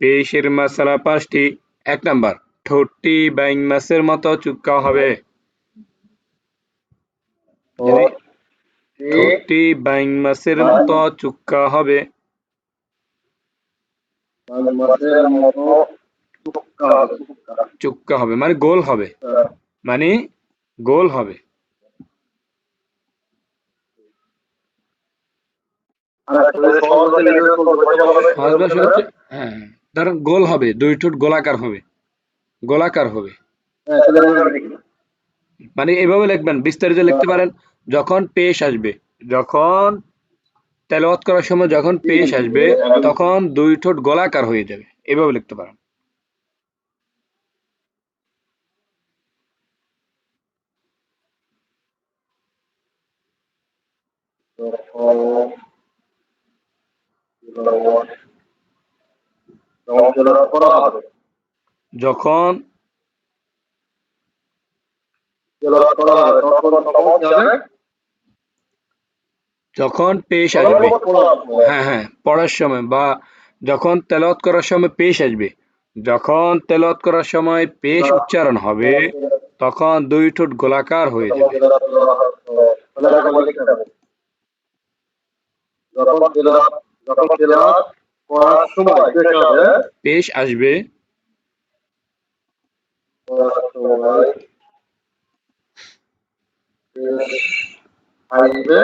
পেশের মশলা পাঁচটি এক নাম্বার ঠোঁটটি ব্যাং মাছের মতো চুক্কা হবে। ঠোঁটটি ব্যাং মাছের মতো চুক্কা হবে। চুক্কা হবে। মানে গোল হবে। মানে গোল হবে। হচ্ছে? হ্যাঁ। ধরেন গোল হবে দুই ঠোঁট গোলাকার হবে। গোলাকার হবে। হ্যাঁ মানে এভাবে লিখবেন বিস্তারিত লিখতে পারেন যখন পেশ আসবে যখন তেলাওয়াত করার সময় যখন পেশ আসবে তখন দুই ঠোঁট গোলাকার হয়ে যাবে। এভাবে লিখতে পারেন। যখন তেলাওয়াত করা হবে। যখন যখন পেশ আসবে। হ্যাঁ হ্যাঁ পড়ার সময় বা যখন তেলাওয়াত করার সময় পেশ আসবে যখন তেলাওয়াত করার সময় পেশ উচ্চারণ হবে তখন দুই ঠোঁট গোলাকার হয়ে যাবে। যখন সময় পেশ পেশ আসবে। করার সময় পেশ আসবে।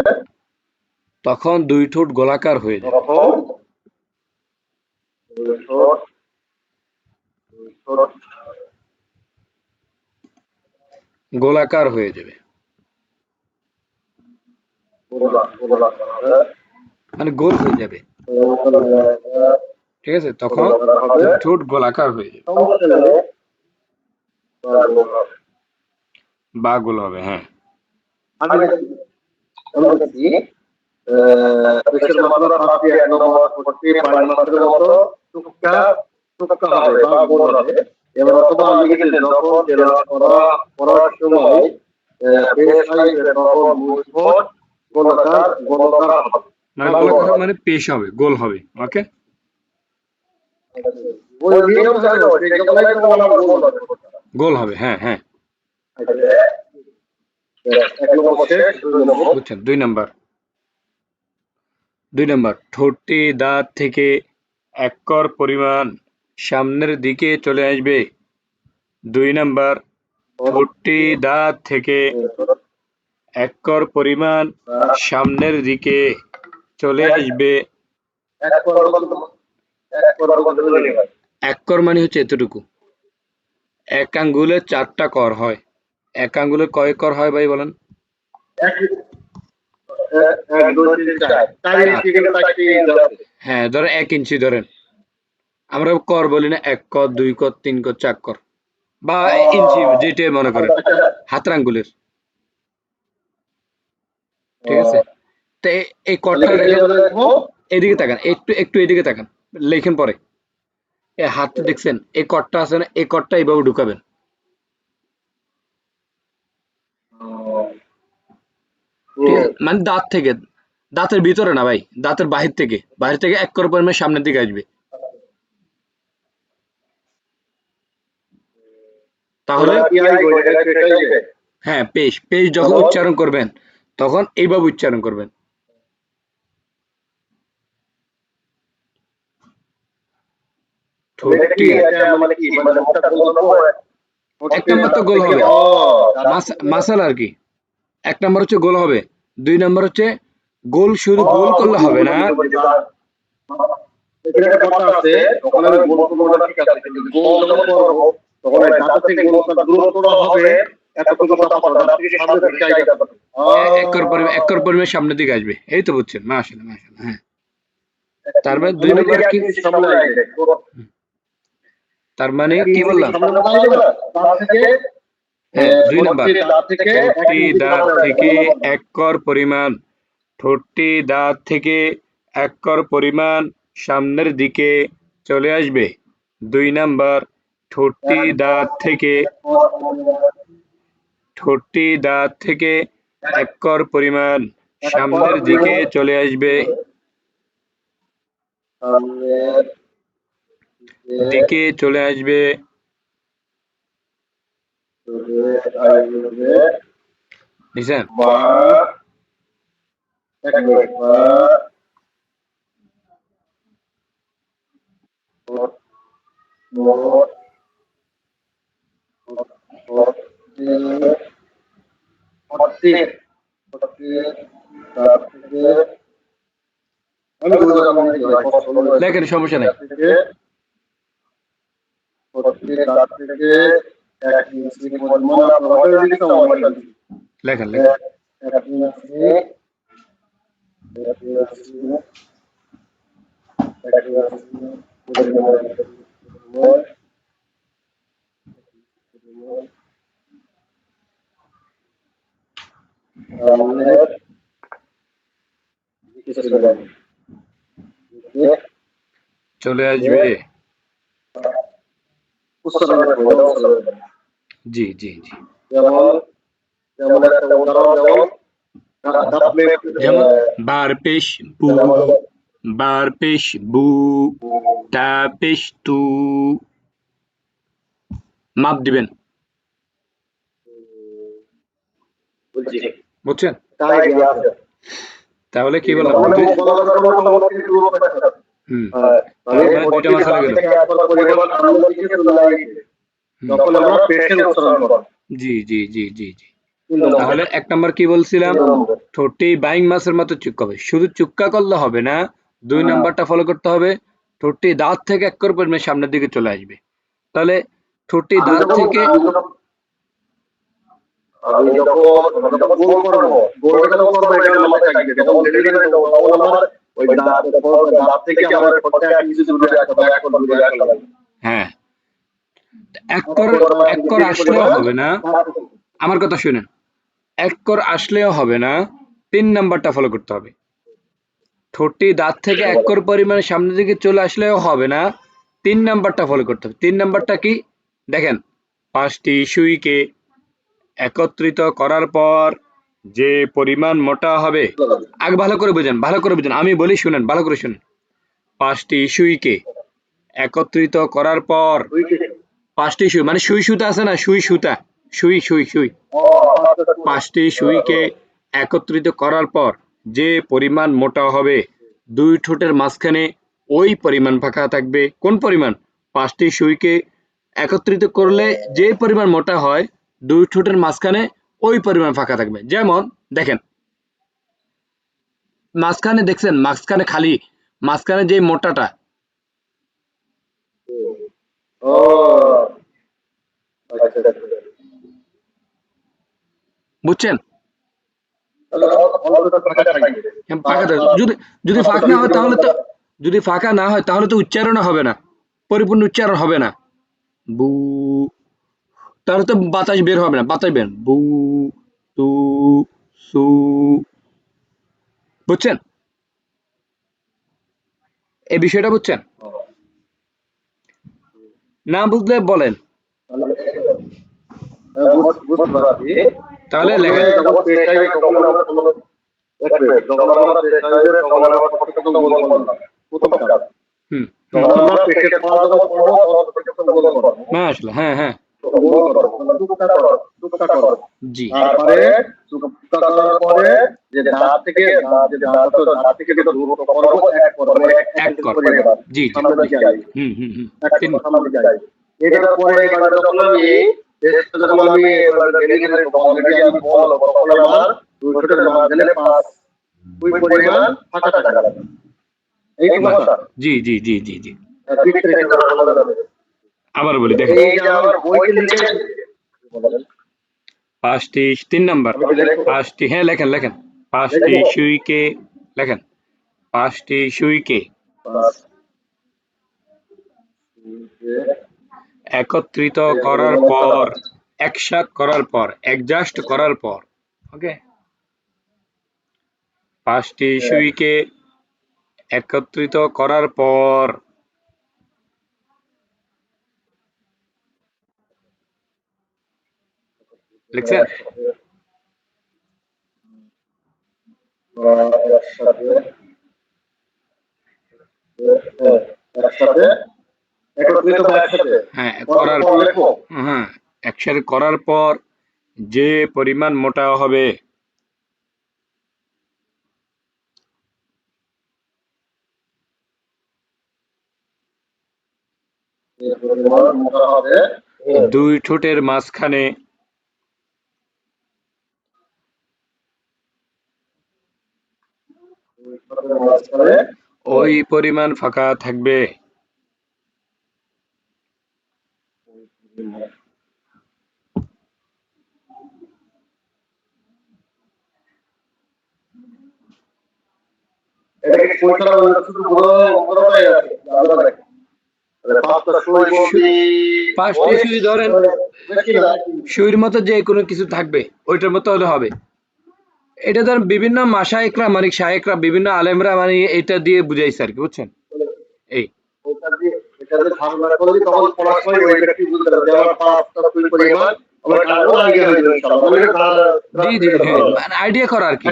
তখন দুই ঠোঁট গোলাকার হয়ে ঠোঁট গোলাকার হয়ে যাবে। মানে গোল হয়ে যাবে। ঠিক আছে, তখন ঠোঁট গোলাকার হয়ে যাবে। বা গোল হবে হ্যাঁ। আমি সময় গোলাকার গোলাকার হবে। মানে মানে পেশ হবে গোল হবে ওকে? গোল হবে হ্যাঁ হ্যাঁ। দুই নম্বর বুঝছেন দুই নাম্বার। দুই নাম্বার ঠোঁটটি দাঁত থেকে এক কর পরিমাণ সামনের দিকে চলে আসবে। দুই নাম্বার ঠোঁটটি দাঁত থেকে এক কর পরিমাণ সামনের দিকে চলে আসবে। এক কর মানে হচ্ছে এতটুকু। এক আঙ্গুলে চারটা কর হয়। এক আঙ্গুলে কয় কর হয় ভাই বলেন। হ্যাঁ ধরেন এক ইঞ্চি ধরেন। আমরা কর বলি না এক কর দুই কর তিন কর চার কর। বা ইঞ্চি যেটাই মনে করেন। হাতের আঙ্গুলের। ঠিক আছে? তো এই? এদিকে তাকান। একটু একটু এদিকে তাকান লেখেন পরে। এই হাতটা দেখছেন এই কটটা আছে না এই কটটা এইভাবে ঢুকাবেন। মানে দাঁত থেকে দাঁতের ভিতরে না ভাই দাঁতের বাহির থেকে বাহির থেকে এক কর পরিমাণ সামনের দিকে আসবে। তাহলে? হ্যাঁ পেশ পেশ যখন উচ্চারণ করবেন তখন এইভাবে উচ্চারণ করবেন। মানে কি? মানে মুখটা গোল করব? এক নম্বর তো গোল হবে। মাসাল আর কি। এক নম্বর হচ্ছে গোল হবে। দুই নম্বর হচ্ছে গোল শুধু গোল করলে হবে না। এখানে একটা কথা আছে, তখন আমি গোল করব না, ঠিক আছে, কিন্তু গোল যখন করব, তখন এই দাঁত থেকে গোলটা দূরত্বটা হবে, এতটুকু কথা বলো, দাঁত থেকে সামনে দিকে আইবে। এ- এক কর পরিমাণ এক কর পরিমাণ সামনের দিকে আসবে। এই তো বুঝছেন মাশাআল্লাহ মাশাআল্লাহ হ্যাঁ। তার মানে দুই নম্বর কি। তার মানে কি বললাম? হ্যাঁ দুই নাম্বার। ঠোঁটটি দাঁত থেকে এক কর পরিমাণ। ঠোঁটটি দাঁত থেকে এক কর পরিমাণ সামনের দিকে চলে আসবে। দুই নাম্বার ঠোঁটটি দাঁত থেকে ঠোঁটটি দাঁত থেকে এক কর পরিমাণ সামনের দিকে চলে আসবে। দিকে চলে আসবে। বা এক মিনিট বা মোট ফর্টি ফর্টি তার থেকে আমি বলব আমি লেখেন সমস্যা নেই থেকে ফর্টি তার থেকে এক ইঞ্চি পরিমাণ আপনার হাতের দিকে সমস্যা লেখেন লেখেন এক ইঞ্চি এক ইঞ্চি এক ইঞ্চি পরিমাণ সামনের দিকে চলে যাবে। দিকে চলে আসবে জি জি জি যেমন যেমন একটা উদাহরণ যেমন যেমন বার পেশ বু বার পেশ বু পেশ তু মাপ দিবেন বুঝছেন তাহলে কি বললাম জি জি জি জি জি। তাহলে এক নম্বর কি বলছিলাম? ঠোঁটে বাইং মাছের মতো চুক্কা হবে শুধু চুক্কা করলে হবে না দুই হ্যাঁ। নাম্বারটা ফলো করতে হবে। ঠোঁটটি দাঁত থেকে এক করে পরিমাণে সামনের দিকে চলে আসবে। তাহলে ঠোঁটটি দাঁত থেকে আমি যখন- ওই দাঁত দাঁত থেকে আমার দূরে রাখতে হবে দূরে রাখতে হবে হ্যাঁ। এক কর এক কর আসলেও হবে না। আমার কথা শুনেন। এক কর আসলেও হবে না। তিন নাম্বারটা ফলো করতে হবে। ঠোঁটটি দাঁত থেকে এক কর পরিমাণে সামনের দিকে চলে আসলেও হবে না। তিন নাম্বারটা ফলো করতে হবে। তিন নাম্বারটা কি? দেখেন পাঁচটি সুইকে একত্রিত করার পর যে পরিমাণ মোটা হবে, আগে ভালো করে বুঝেন, ভালো করে বুঝেন, আমি বলি শুনেন, ভালো করে শুনেন। পাঁচটি সুইকে একত্রিত করার পর, পাঁচটি সুই মানে সুই সুতা আছে না, সুই সুতা, সুই সুই সুই। পাঁচটি সুইকে একত্রিত করার পর, যে পরিমাণ মোটা হবে, দুই ঠোঁটের মাঝখানে ওই পরিমাণ ফাঁকা থাকবে। কোন পরিমাণ? পাঁচটি সুইকে একত্রিত করলে যে পরিমাণ মোটা হয়, দুই ঠোঁটের মাঝখানে ওই পরিমাণ ফাঁকা থাকবে। যেমন, দেখেন। মাঝখানে দেখছেন, মাঝখানে খালি, মাঝখানে যে মোটাটা বুঝছেন? হ্যাঁ। যদি যদি ফাঁকা না হয় তাহলে তো, যদি ফাঁকা না হয় তাহলে তো উচ্চারণ হবে না। পরিপূর্ণ উচ্চারণ হবে না। বু তাহলে তো বাতাস বের হবে না, বাতাস বের, বু, তু, সু, বুঝছেন? এই বিষয়টা বুঝছেন? না বুঝলে বলেন। তাহলে। হুম। হ্যাঁ হ্যাঁ। গোল করব, টুকটা করব, টুকটা করব। জি তারপরে করার পরে যে দাঁত থেকে যে দাঁত আছে, দাঁত থেকে যেটা দূরত্ব করব, এক করব, এক- এক এক কর করে এবার। জি জি সামনের দিকে আসবে। হুম হুম হুম এক তিন করে সামনের দিকে আসবে। এটার পরে এবার যখন আমি টেস্টটা যখন আমি এবার ডেলিভারি করব, আমি বলব, তখন আমার দুই ঠোঁটের মাঝখানে পাঁচ দুই পরিমাণ ফাঁকা থাকা লাগবে। এই কথা? জি জি জি জি জি আবার বলি দেখেন। পাঁচটি তিন নাম্বার। পাঁচটি হ্যাঁ লেখেন লেখেন। পাঁচটি। সুইকে লেখেন। পাঁচটি সুইকে। একত্রিত করার পর একসাথ করার পর অ্যাডজাস্ট করার পর ওকে? পাঁচটি সুইকে একত্রিত করার পর হ্যাঁ, হ্যাঁ হ্যাঁ একসাথে করার পর যে পরিমাণ মোটা হবে। দুই ঠোঁটের মাঝখানে ওই পরিমাণ ফাঁকা থাকবে। এটা পয়সা শুধু বড় বড়টাই আছে আলাদা দেখেন পাঁচটা সুই পাঁচটি সুই ধরেন, সুইর মতো যে কোনো কিছু থাকবে, ওইটার মতো হলে হবে। এটা ধর বিভিন্ন মাসায়করা মানে শায়েকরা বিভিন্ন আলেমরা মানে এটা দিয়ে বুঝাইছে আর কি বুঝছেন? এই। ওটা দিয়ে এটা দিয়ে ধারণা করলে তখন পড়ার সময় ওই ব্যক্তি বুঝতে পারবে যে আমার পাঁচটা সুই পরিমাণ আমার কাগজ আগে হয়ে ইনশাআল্লাহ মানে এটা জি জি মানে আইডিয়া করা আর কি।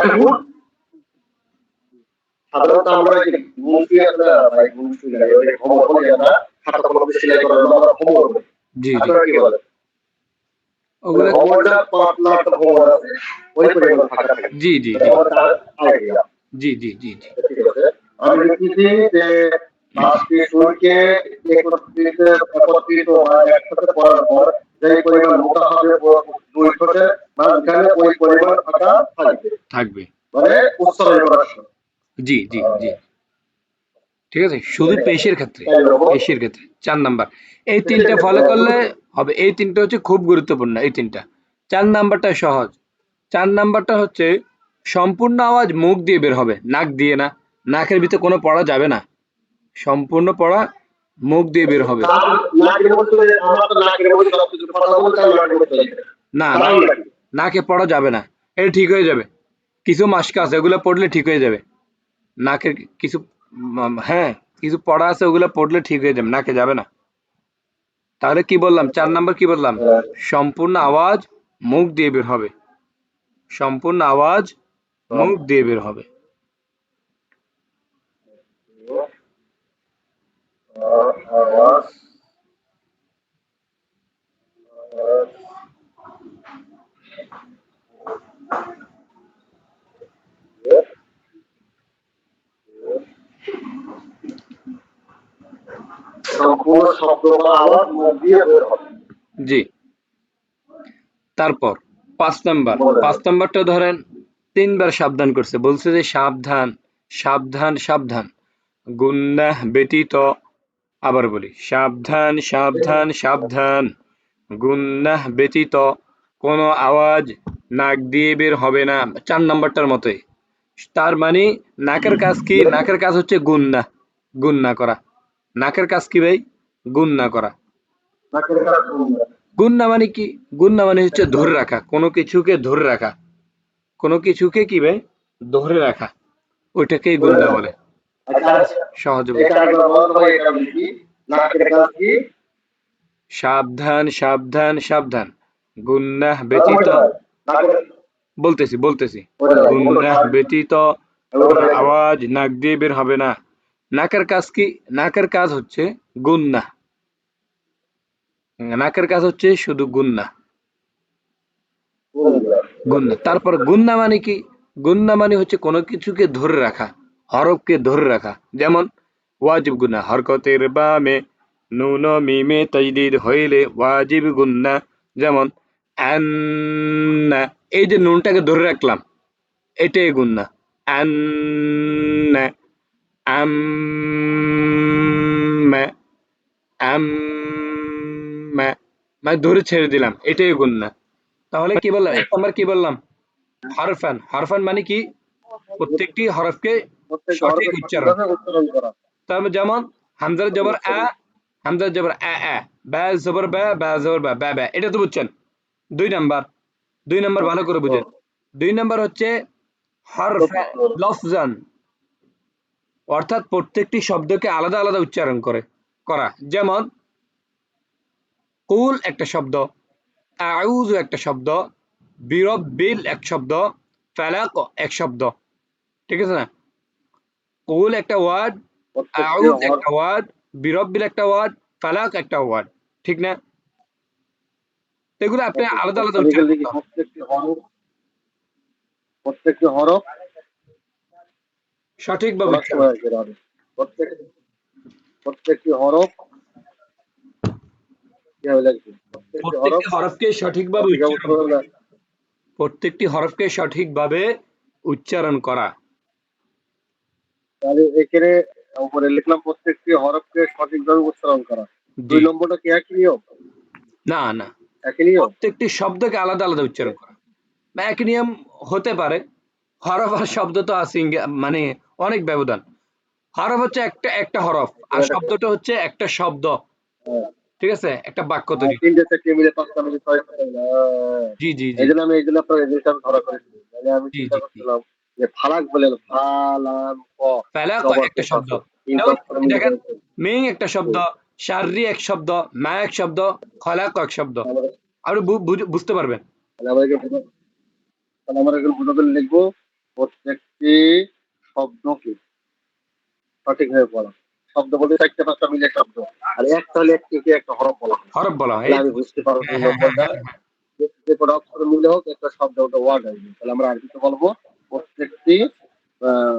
সাধারণত আমরা যে মুন্সি আছে ভাই মুন্সি না ওই খবর আমরা খাতা কলম সেলাই করার আমরা খবর জি জি। ওগুলো খবরটা পাঁচ লাখ আছে ওই পরিমাণ ফাঁকা থাকে জি জি জি। জি জি জি জি। আমি লিখেছি যে সুরকে একত্রিত একত্রিত একসাথে পড়ার পর যে পরিমাণ মোটা হবে দুই ঠোঁটে মাঝখানে ওই পরিমাণ ফাঁকা থাকবে। থাকবে। মানে উচ্চারণ করার সময়। জি জি জি। ঠিক আছে? শুধু পেশের ক্ষেত্রে পেশের ক্ষেত্রে চার নাম্বার। এই তিনটা ফলো করলে হবে। এই তিনটা হচ্ছে খুব গুরুত্বপূর্ণ এই তিনটা। চার নাম্বারটা সহজ। চার নাম্বারটা হচ্ছে সম্পূর্ণ আওয়াজ মুখ দিয়ে বের হবে নাক দিয়ে না। নাকের ভিতরে কোনো পড়া যাবে না। সম্পূর্ণ পড়া মুখ দিয়ে বের হবে। না নাকি? পড়া যাবে না। এটা ঠিক হয়ে যাবে। কিছু মাস্ক আছে ওগুলো পড়লে ঠিক হয়ে যাবে। নাকের কিছু হ্যাঁ কিছু পড়া আছে, ওগুলো পড়লে ঠিক হয়ে যাবে, নাকে যাবে না। তাহলে কি বললাম? চার নাম্বার কি বললাম? সম্পূর্ণ আওয়াজ মুখ দিয়ে বের হবে। সম্পূর্ণ আওয়াজ মুখ দিয়ে বের হবে। আওয়াজ সম্পূর্ণ শব্দ বা আওয়াজ মুখ দিয়ে বের হবে। জি। তারপর পাঁচ নাম্বার। পাঁচ নাম্বারটা ধরেন তিনবার সাবধান করছে। বলছে যে সাবধান সাবধান সাবধান। গুন্নাহ ব্যতীত আবার বলি সাবধান সাবধান সাবধান। গুন্নাহ ব্যতীত কোনো আওয়াজ নাক দিয়ে বের হবে না। চার নাম্বারটার মতোই। তার মানে নাকের কাজ কি? নাকের কাজ হচ্ছে গুন্না গুন্না করা। নাকের কাজ কি ভাই? গুন্না করা। নাকের কাছে শুনবে। গুন্না মানে কি? গুন্না মানে হচ্ছে ধরে রাখা কোনো কিছুকে ধরে রাখা। কোনো কিছুকে কি ভাই? ধরে রাখা। ওইটাকেই গুন্না বলে। আচ্ছা, সহজে? সাবধান সাবধান সাবধান। গুন্নাহ ব্যতীত বলতেছি বলতেছি। গুন্নাহ ব্যতীত আওয়াজ নাক দিয়ে বের হবে না। নাকের কাজ কি? নাকের কাজ হচ্ছে গুন্না। নাকের কাজ হচ্ছে শুধু গুন্না। গুন্না। তারপর গুন্না মানে কি? গুন্না মানে হচ্ছে কোনো কিছুকে ধরে রাখা, হরফকে ধরে রাখা। যেমন, ওয়াজিব গুন্না, হরকতের বামে নুন মিমে তাজদিদ হইলে ওয়াজিব গুন্না। যেমন এই যে নুনটাকে ধরে রাখলাম, এটাই গুন্না। আম্মা মানে ধরে ছেড়ে দিলাম, এটাই গুন্না। তাহলে কি বললাম? এক কি বললাম? হারফান। হারফান মানে কি? প্রত্যেকটি হরফকে সঠিক উচ্চারণ। তারপর যেমন হামজার জবর আ, হামজার জবর আ আ, বা, জবর বা বা, জবর বা বা বা, এটা তো বুঝছেন? দুই নাম্বার। দুই নাম্বার ভালো করে বুঝেন। দুই নাম্বার হচ্ছে হরফ, লফজান। অর্থাৎ প্রত্যেকটি শব্দকে আলাদা আলাদা উচ্চারণ করে করা। যেমন কুল একটা শব্দ আউযু একটা শব্দ বিরব্বিল এক শব্দ ফালাক এক শব্দ। ঠিক আছে না? কুল একটা ওয়ার্ড আউজ একটা ওয়ার্ড। বিরব্বিল একটা ওয়ার্ড ফালাক একটা ওয়ার্ড। ঠিক না? এগুলো আপনি আলাদা আলাদা উচ্চারণ প্রত্যেকটি হরফ প্রত্যেকটি হরফ প্রত্যেক প্রত্যেকটি হরফ প্রত্যেকটি হরফকে সঠিকভাবে প্রত্যেকটি হরফকে সঠিকভাবে উচ্চারণ করা। তাহলে এখানে উপরে লিখলাম প্রত্যেকটি হরফকে সঠিকভাবে উচ্চারণ করা। দুই নম্বরটা কি একই নিয়ম? না না। একই নিয়ম? প্রত্যেকটি শব্দকে আলাদা আলাদা উচ্চারণ করা। বা এক নিয়ম হতে পারে। হরফ আর শব্দ তো আছে মানে অনেক ব্যবধান। হরফ হচ্ছে একটা একটা হরফ আর শব্দটা হচ্ছে একটা শব্দ। হ্যাঁ। ঠিক আছে? একটা বাক্য তৈরি। মিলে, আহ, জি জি জি। এই আমি এই আপনার এই ধরা করেছি। আমি জি, চিন্তা জি, জি। করছিলাম যে ফালাক বলেন ফালাম ফালাক একটা শব্দ। দেখেন মেইন একটা শব্দ শাররি এক শব্দ মা এক শব্দ খলাক এক শব্দ। আপনি বুঝতে পারবেন। আমরা লিখব। প্রত্যেকটি শব্দকে সঠিকভাবে পড়া শব্দ বলতে চারটে পাঁচটা মিলে শব্দ। আর একটা হলে একটি কি একটা হরফ বলা হয়। হরফ বলা হয়। আমি বুঝতে পারব যে- যে কোনো অক্ষর মিলে হোক একটা শব্দ ওটা ওয়ার্ড আসবে। তাহলে আমরা আরবিতে বলব? প্রত্যেকটি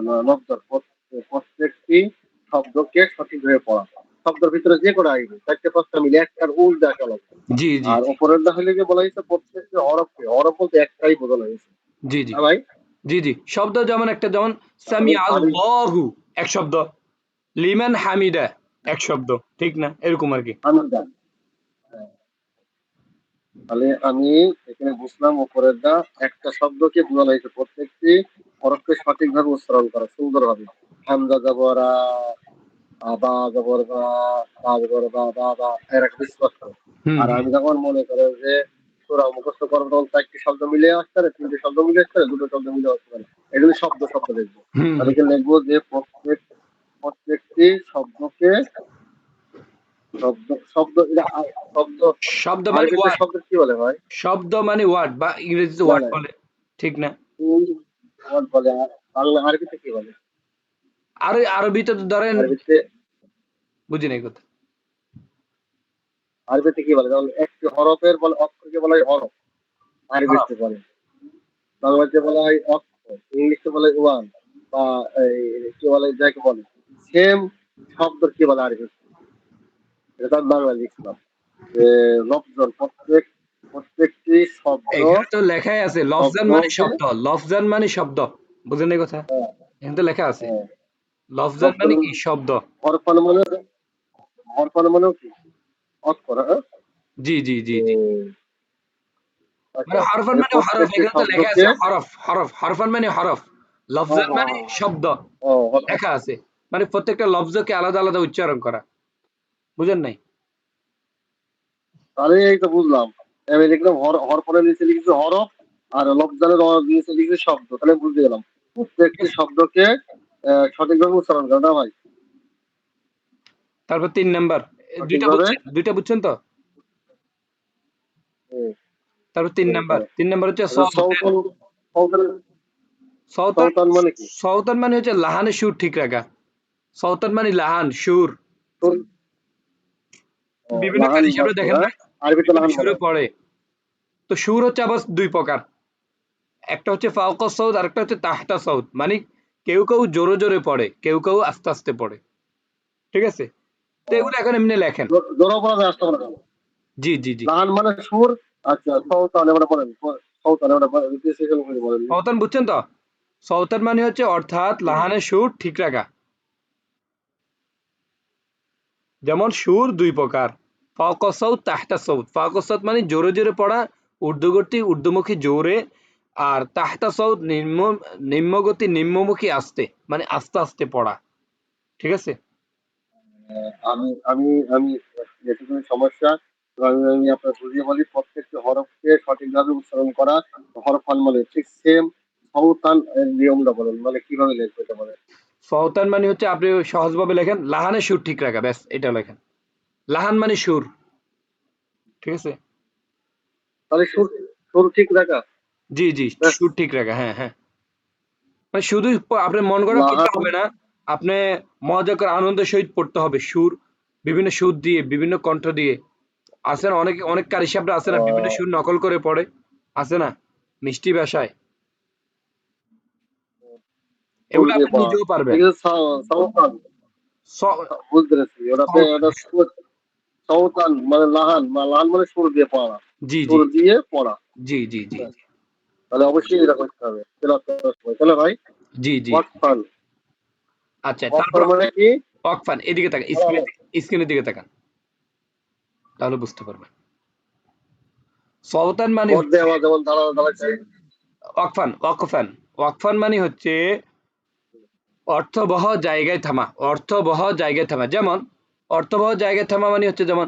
নব্দর প্রত্যেক- প্রত্যেকটি শব্দকে সঠিকভাবে পড়া। শব্দের ভিতরে যে কোনো আসবে চারটে পাঁচটা মিলে একটার উল দেখা লাগবে জি জি। আর উপরের দা হলে গিয়ে বলা হয়েছে? প্রত্যেকটি হরফকে হরফ বলতে একটাই বোঝানো হয়েছে। জি জি। হ্যাঁ ভাই? জি জি। শব্দ যেমন একটা যেমন সামি আল্লাহু এক শব্দ। লিমান হামিদা এক শব্দ। ঠিক না? এরকম আর কি। তাহলে আমি এখানে বুঝলাম উপরের দা একটা শব্দকে বোঝানো হয়েছে প্রত্যেকটি হরফকে সঠিকভাবে উচ্চারণ করা সুন্দরভাবে। হামজা জবরা বা জবর বা বা জবর বা বা বা এরকম আর আমি যখন মনে করে যে তোরা মুখস্থ করব তখন চারটি শব্দ মিলে আসতে পারে তিনটে শব্দ মিলে আসতে পারে দুটো শব্দ মিলে আসতে পারে। এগুলো শব্দ শব্দ লিখব হুম। তাহলে কি লিখব যে প্রত্যেক প্রত্যেকটি শব্দকে শব্দ শব্দ শব্দ শব্দ মানে ওয়ার্ড শব্দ কি বলে ভাই? শব্দ মানে ওয়ার্ড বা ইংরেজিতে ওয়ার্ড বলে। ঠিক না? ওয়ার্ড বলে। আর বাংলা আরবিতে কি বলে? আর আরবিতে তো ধরেন বুঝি নাই কথা। আরবিতে কি বলে? একটি হরফের বলে অক্ষরকে বলা হয় হরফ। আরবিতে বলে। বাংলাতে বলা হয় অক্ষর। ইংলিশে বলে ওয়ান বা এই কি বলে যাকে বলে। সেম শব্দ কি বলে আরবিতে এটা বাংলা লিখলাম যে লফজন প্রত্যেক প্রত্যেকটি শব্দ এখানে তো লেখাই আছে লফজান মানে শব্দ। লফজান মানে শব্দ। বুঝেন এই কথা? হ্যাঁ, এখানে তো লেখা আছে। হ্যাঁ, লফজান মানে কি? শব্দ। হরফান মানে হরফান মানেও কি? অক্ষর হ্যাঁ? জি জি জি জি। আচ্ছা, মানে হরফান মানে হরফ প্রত্যেকটি এখানে তো লেখা আছে শব্দকে- হরফ হরফ হরফান মানে হরফ লফজান মানে। শব্দ ও, হরফ। লেখা আছে। মানে প্রত্যেকটা লফজকে আলাদা আলাদা উচ্চারণ করা। বুঝেন নাই? তাহলে এই তো বুঝলাম। আমি লিখলাম হর- হরফানের নিচে লিখেছি হরফ আর লফজানের অ- নিচে লিখেছি শব্দ। তাহলে বুঝতে গেলাম। প্রত্যেকটি শব্দকে সঠিকভাবে উচ্চারণ করে না ভাই? তারপর তিন নাম্বার। দুইটা সঠিকভাবে? বুঝছেন? দুইটা বুঝছেন তো। তারপর তিন নাম্বার তিন নাম্বার হচ্ছে সৌতন মানে কি? সৌতন মানে হচ্ছে লাহানে সুর ঠিক রাখা। সৌতন মানে লাহান সুর। বিভিন্ন কাজ দেখেন? হ্যাঁ? সুরে পড়ে। তো সুর হচ্ছে আবার দুই প্রকার। একটা হচ্ছে ফাওকা সৌদ আর একটা হচ্ছে তাহতা সৌদ মানে কেউ কেউ জোরে জোরে পড়ে কেউ কেউ আস্তে আস্তে পড়ে। ঠিক আছে? তো এগুলো এখন এমনি লেখেন। জোর- আসতে পারে না। জি জি জি। মানে সুর? আচ্ছা সৌতান এবার বলেন। সৌতান এবার বলেন। সৌতন বুঝছেন তো? সৌতন মানে হচ্ছে অর্থাৎ লাহানের সুর ঠিক রাখা। যেমন সুর দুই প্রকার। তাহতা মানে জোরে জোরে পড়া ঊর্ধ্বগতি ঊর্ধ্বমুখী জোরে। আর তাহতা সৌদ নিম্ন নিম্নগতি নিম্নমুখী আস্তে। মানে আস্তে আস্তে পড়া। ঠিক আছে? আমি আমি আমি যেটুকু সমস্যা। আমি আমি আপনার বুঝিয়ে বলি প্রত্যেকটি হরফকে সঠিকভাবে উচ্চারণ করা হরফান মানে ঠিক সেম সৌতান এর নিয়মটা বলেন মানে কীভাবে লিখবে এটা বলেন। সৌতান মানে হচ্ছে আপনি সহজভাবে লেখেন লাহানের সুর ঠিক রাখা ব্যাস এটা লেখেন। লাহান মানে সুর ঠিক আছে? তাহলে সুর সুর ঠিক রাখা? জি জি সুর ঠিক রাখা হ্যাঁ হ্যাঁ। মানে শুধু প- আপনি মন করা হবে না আপনি মজা করে আনন্দের সহিত পড়তে হবে সুর বিভিন্ন সুর দিয়ে বিভিন্ন কণ্ঠ দিয়ে। আছে না? অনেক অনেক কারি সাহেবরা আছে না? বিভিন্ন সুর নকল করে পড়ে। আছে না? মিষ্টি ভাষায়। এগুলো আপনি নিজেও পারবেন। মানে লাহান লাহান মানে সুর দিয়ে পড়া। জি সুর দিয়ে পড়া। জি জি জি তাহলে অবশ্যই এটা করতে হবে। তেলাওয়াত করার সময়। তাহলে ভাই জি জি। আচ্ছা তারপর মানে কি? এদিকে তাকান স্ক্রিনের দিকে তাকান। তাহলে বুঝতে পারবেন। সওতান মানে ওয়াকফান ওয়াকফান। ওয়াকফান মানে হচ্ছে অর্থবহ জায়গায় থামা অর্থবহ জায়গায় থামা। যেমন অর্থবহ জায়গায় থামা মানে হচ্ছে যেমন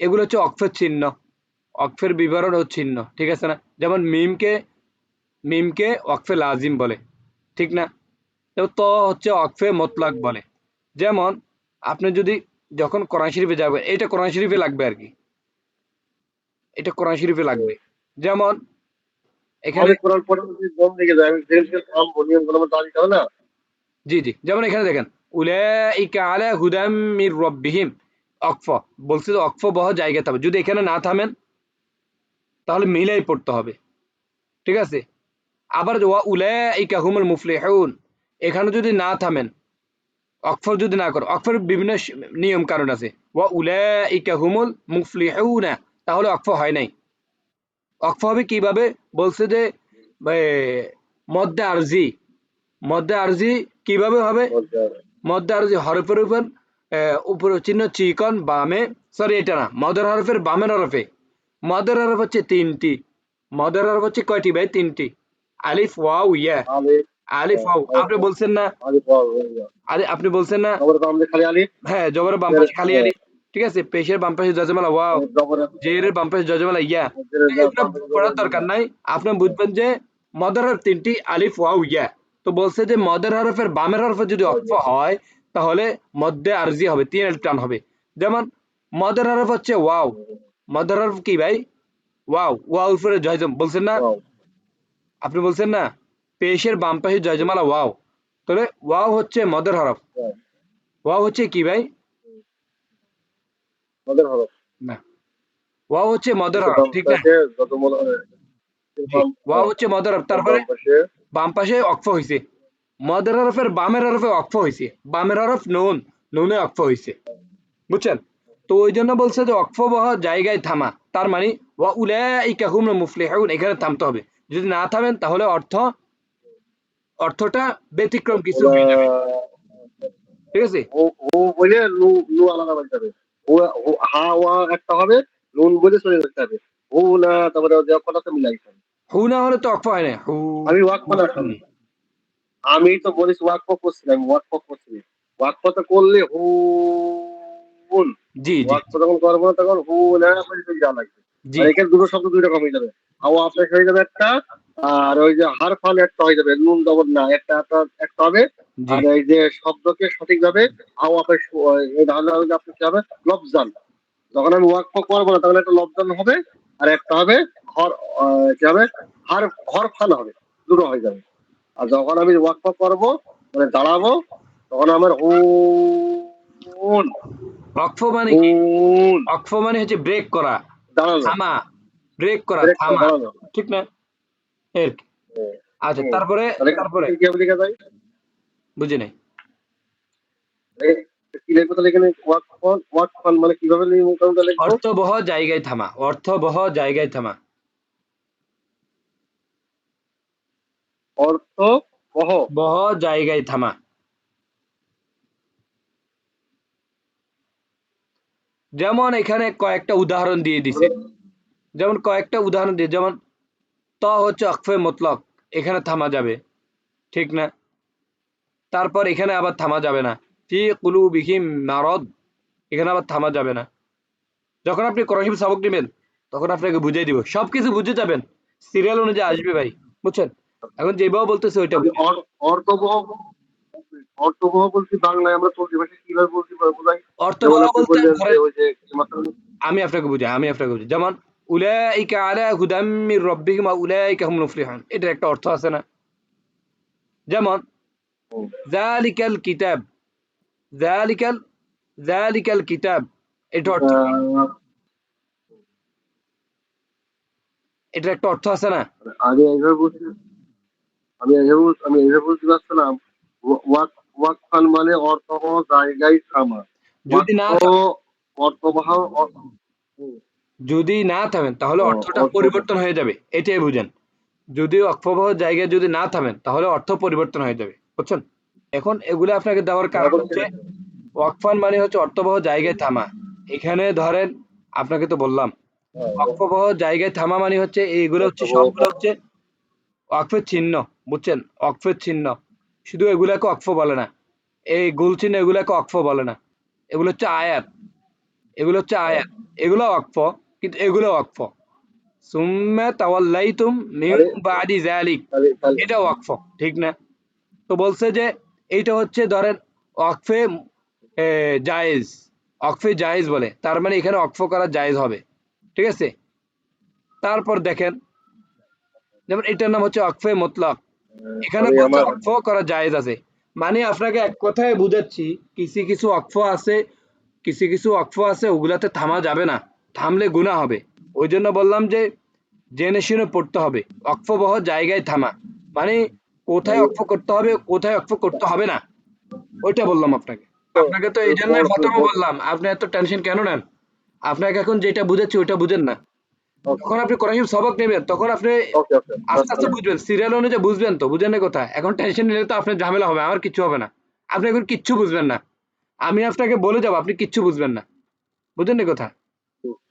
এগুলো হচ্ছে অক্ষর চিহ্ন অক্ষরের বিবরণ ও চিহ্ন ঠিক আছে না? যেমন মিমকে মিমকে অক্ষে লাজিম বলে ঠিক না? তো ত হচ্ছে অক্ষে মতলাক বলে। যেমন আপনি যদি যখন কোরআন শরীফে যাবেন এটা কোরআন শরীফে লাগবে আর কি। এটা কোরআন শরীফে লাগবে। যেমন এখানে কোরআন পড়ে জি জি। যেমন এখানে দেখেন উলাইকা আলা হুদাম মির রব্বিহিম। অক্ফ বলছে যে অক্ফ বহ জায়গা থামে। যদি এখানে না থামেন তাহলে মিলাই পড়তে হবে। ঠিক আছে? আবার ওয়া উলাইকা হুমুল মুফলিহুন এখানে যদি না থামেন অক্ষর যদি না করো অক্ষর বিভিন্ন নিয়ম কারণ আছে। ওয়া উলাইকা হুমুল মুফলিহুনা তাহলে অক্ফ হয় নাই। অক্ফ হবে কীভাবে? বলছে যে মদ্দে আরজি। মদ্দে আরজি কীভাবে হবে? মধ্যে আর যে হরফের উপর উপরে চিহ্ন চিকন বামে সরি এটা না মদের হরফের বামের হরফে। মদের হরফ হচ্ছে তিনটি। মদের হরফ হচ্ছে কয়টি ভাই? তিনটি। আলিফ ওয়াও ইয়া। আলিফ ওয়াও। আপনি বলছেন না? আরে আপনি বলছেন না আলি? হ্যাঁ জবরের বাম পাশে খালি আলিফ ঠিক আছে পেশের বাম পাশে জজমালা ওয়াও জেরের বাম পাশে জজমালা ইয়া পড়ার দরকার নাই। আপনি বুঝবেন যে মদের হরফ তিনটি আলিফ ওয়াও ইয়া তো বলছে যে মদের হরফের বামের হরফে যদি অক্ফ হয় তাহলে মধ্যে আরজি হবে তিন আলিফ টান হবে। যেমন মদের হরফ হচ্ছে ওয়াও মদের হরফ কি ভাই? ওয়াও ওয়াও উপরে জয়জম বলছেন না? আপনি বলছেন না? পেশের বাম পাশে জয়জমালা ওয়াও তাহলে ওয়াও হচ্ছে মদের হরফ। ওয়াও হচ্ছে কি ভাই? আমাদের হলো না। ওয়াও হচ্ছে মদের হরফ ঠিক না? হয় ওয়াও হচ্ছে মদের হরফ তারপরে বাম পাশে অক্ফ হয়েছে মদের হরফের বামের হরফে অক্ফ হইছে। বামের হরফ নুন নুনে অক্ফ হইছে। বুঝছেন? তো ওই জন্য বলছে যে অক্ফ বহ জায়গায় থামা। তার মানে ওয়া উলাইকা হুমুল মুফলিহুন এখানে থামতে হবে। যদি না থামেন তাহলে অর্থ অর্থটা ব্যতিক্রম কিছু হয়ে যাবে। ঠিক আছে? ও ও বলে লু লু আলাদা বলতে হবে ও হা ওয়া একটা হবে নুন বলে চলে যেতে হবে। ও না তারপরে কথাটা মিলাইতে হবে হু না হলে তো অক্ফ হয় না। হু। আমি ওয়াক আসলে আমি তো বলিস ওয়াক করছি আমি ওয়াক করছি ওয়াক তো করলে হুন। জি জি। ওয়াক যখন করব না তখন হু না বলে চলে যাওয়া লাগবে। এখানে দুটো শব্দ দুই রকম হয়ে যাবে। হাওয়া আপনার হয়ে যাবে একটা আর ওই যে হার ফান একটা হয়ে যাবে নুন দবর না একটা একটা একটা হবে। আর এই যে শব্দকে সঠিকভাবে হাওয়া আপনার এই ধারণা আপনি কি হবে? লবজান। যখন আমি ওয়াক করব না তখন একটা লবজান হবে আর একটা হবে ঘর কি হবে? হার ঘর ফান হবে দুটো হয়ে যাবে। আর যখন আমি ওয়াক করব মানে দাঁড়াবো তখন আমার হুন অক্ফ মানে অক্ফ মানে হচ্ছে ব্রেক করা। থামা ব্রেক করা থামা। ঠিক না? এর আচ্ছা তারপরে তারপরে যায়? বুঝি নাই। মানে অর্থবহ জায়গায় থামা। অর্থবহ জায়গায় থামা। অর্থ বহ বহ জায়গায় থামা। যেমন এখানে কয়েকটা উদাহরণ দিয়ে দিছে। যেমন কয়েকটা উদাহরণ দিয়ে, যেমন ত হচ্ছে অক্ষে মতলক, এখানে থামা যাবে, ঠিক না? তারপর এখানে আবার থামা যাবে না। ফি কুলুবিহিম নারদ এখানে আবার থামা যাবে না। যখন আপনি কোরআন সবক নেবেন, তখন আপনাকে বুঝিয়ে দিব। সবকিছু বুঝে যাবেন, সিরিয়াল অনুযায়ী আসবে ভাই, বুঝছেন? এখন যেভাবে বলতেছে ওইটা অর্থবহ বলছি বাংলায় আমরা চলতি ভাষায় কীভাবে বলছি বোঝাই অর্থবহ বলতে ওই যে আমি আপনাকে বুঝাই আমি আপনাকে বুঝাই যেমন উলাইকা আলা হুদাম মির রাব্বিহিম ওয়া উলাইকা হুমুল মুফলিহুন এটার একটা অর্থ আছে না যেমন হুম। যালিকাল কিতাব যালিকাল জালিকাল কিতাব এটা অর্থ এটার একটা অর্থ আছে না আমি এইভাবে বুঝছি আমি এইভাবে আমি এইভাবে বুঝতে পারছিলাম ওয়া- ওয়াকফান মানে অর্থ জায়গায় থামা। যদি না অর্থ অর্থবহ যদি না থামেন তাহলে অর্থটা পরিবর্তন হয়ে যাবে। এটাই বুঝেন। যদি অক্ষবহ জায়গায় যদি না থামেন তাহলে অর্থ পরিবর্তন হয়ে যাবে। বুঝছেন? এখন এগুলো আপনাকে দেওয়ার কারণ হচ্ছে ওয়াকফান মানে হচ্ছে অর্থবহ জায়গায় থামা। এখানে ধরেন আপনাকে তো বললাম হ্যাঁ, অক্ষবহ জায়গায় থামা মানে হচ্ছে এইগুলো হচ্ছে সবগুলো হচ্ছে অক্ষের চিহ্ন বুঝছেন? অক্ষের চিহ্ন। শুধু এগুলাকে অক্ষ বলে না। এই গোল চিহ্ন এগুলাকে অক্ষ বলে না। এগুলো হচ্ছে আয়াত। এগুলো হচ্ছে আয়াত। এগুলো অক্ষ কিন্তু এগুলো অক্ষ। সুম্মা তাওয়াল্লাইতুম মিন বাদি যালিক। এটা ওয়াকফ ঠিক না? তো বলছে যে এইটা হচ্ছে ধরেন ওয়াকফে জায়েজ। ওয়াকফে জায়েজ বলে। তার মানে এখানে ওয়াকফ করা জায়েজ হবে। ঠিক আছে? তারপর দেখেন যেমন এটার নাম হচ্ছে ওয়াকফে মতলক। এখানে বলছে করা জায়েজ আছে। মানে আপনাকে এক কথায় বুঝাচ্ছি কিছু কিছু ওয়াকফ আছে কিছু কিছু ওয়াকফ আছে ওগুলাতে থামা যাবে না। থামলে গুনাহ হবে। ওই জন্য বললাম যে জেনে শুনে পড়তে হবে। অক্ফবহ জায়গায় থামা। মানে কোথায় অক্ফ করতে হবে কোথায় অক্ফ করতে হবে না। ওইটা বললাম আপনাকে। আপনাকে তো এই জন্য প্রথমে বললাম আপনি এত টেনশন কেন নেন? আপনাকে এখন যেটা বুঝাচ্ছি ওইটা বুঝেন না। যখন আপনি কোরআন সবক নেবেন তখন আপনি আস্তে আস্তে বুঝবেন সিরিয়াল অনুযায়ী বুঝবেন তো বুঝেন না কথা। এখন টেনশন নিলে তো আপনার ঝামেলা হবে আমার কিচ্ছু হবে না। আপনি এখন কিচ্ছু বুঝবেন না। আমি আপনাকে বলে যাব আপনি কিচ্ছু বুঝবেন না। বুঝেন না কথা?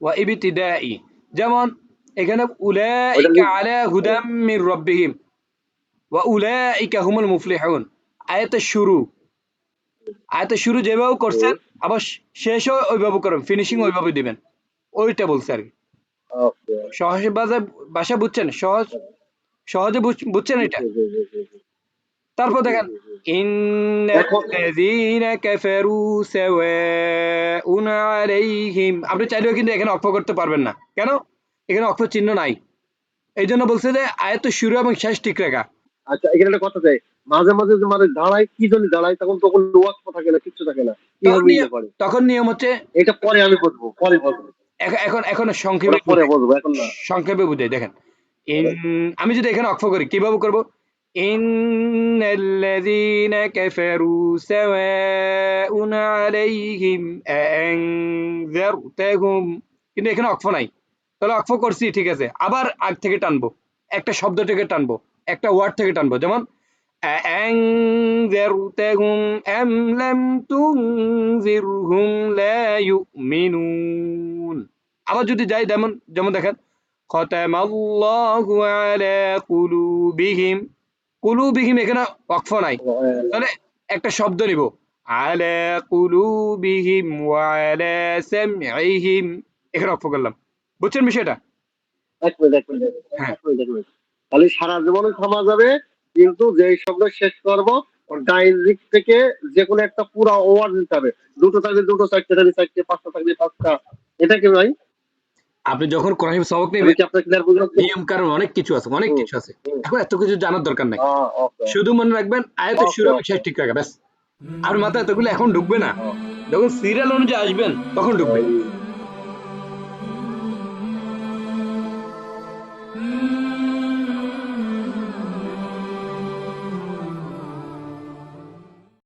ওয়া ইবতিদাই। যেমন এখানে উলাইকা আলা হুদাম মির রাব্বিহিম। ওয়া উলাইকা হুমুল মুফলিহুন। আয়াতের শুরু। আয়াতের শুরু যেভাবে করছেন আবার শেষও ওইভাবে করেন ফিনিশিং ওইভাবে দিবেন। ওইটা বলছে আর কি। সহজ ভাষা বুঝছেন? সহজ সহজে বুঝছেন এটা? তারপর দেখেন আপনি চাইলেও কিন্তু এখানে অক্ষ করতে পারবেন না। কেন? এখানে অক্ষ চিহ্ন নাই। এই জন্য বলছে যে আয়াত শুরু এবং শেষ ঠিক রাখা। আচ্ছা এখানে একটা কথা চাই। মাঝে মাঝে যে মানে দাঁড়ায় কি জন্য দাঁড়ায়? তখন তখন ওয়াক্ফ থাকে না কিচ্ছু থাকে না। তখন নিয়ম পারে তখন নিয়ম হচ্ছে এটা পরে আমি বুঝব পরে এখ- এখন এখন সংক্ষেপে সংক্ষেপে বুঝাই দেখেন। আমি যদি এখানে অক্ষ করি কীভাবে করব? ইন্নাল্লাযীনা কাফারু সাওয়াউন আলাইহিম আনযারতাহুম কিন্তু এখানে অক্ষ নাই। তাহলে অক্ষ করছি ঠিক আছে। আবার আগ থেকে টানবো। একটা শব্দ থেকে টানবো। একটা ওয়ার্ড থেকে টানবো। যেমন أأنذرتهم أم لم تنذرهم لا يؤمنون আবার যদি যাই যেমন যেমন দেখেন খতাম আল্লাহু আলা কুলুবিহিম কুলুবিহিম এখানে ওয়াকফ নাই তাহলে একটা শব্দ নিব আলা কুলুবিহিম ওয়া আলা সামঈহিম এখানে ওয়াকফ করলাম বুঝছেন বিষয়টা এক মিনিট এক মিনিট হ্যাঁ। এক মিনিট এক মিনিট তাহলে সারা জীবনে থামা যাবে কিন্তু যেই শব্দ শেষ করব ডাইন দিক থেকে যে কোনো একটা পুরা ওয়ার্ড দিতে হবে। দুটো থাকলে দুটো চারটে থাকলে চারটে পাঁচটা থাকলে পাঁচটা। এটা কি ভাই? আপনি যখন কোরআন সবক নেবেন নিয়ম কারণ অনেক কিছু আছে অনেক কিছু আছে। এখন এত কিছু জানার দরকার নাই। শুধু মনে রাখবেন আয়াতের শুরু এবং শেষ ঠিক রাখা ব্যাস। আর মাথায় এতগুলো এখন ঢুকবে না। যখন সিরিয়াল অনুযায়ী আসবেন তখন ঢুকবে।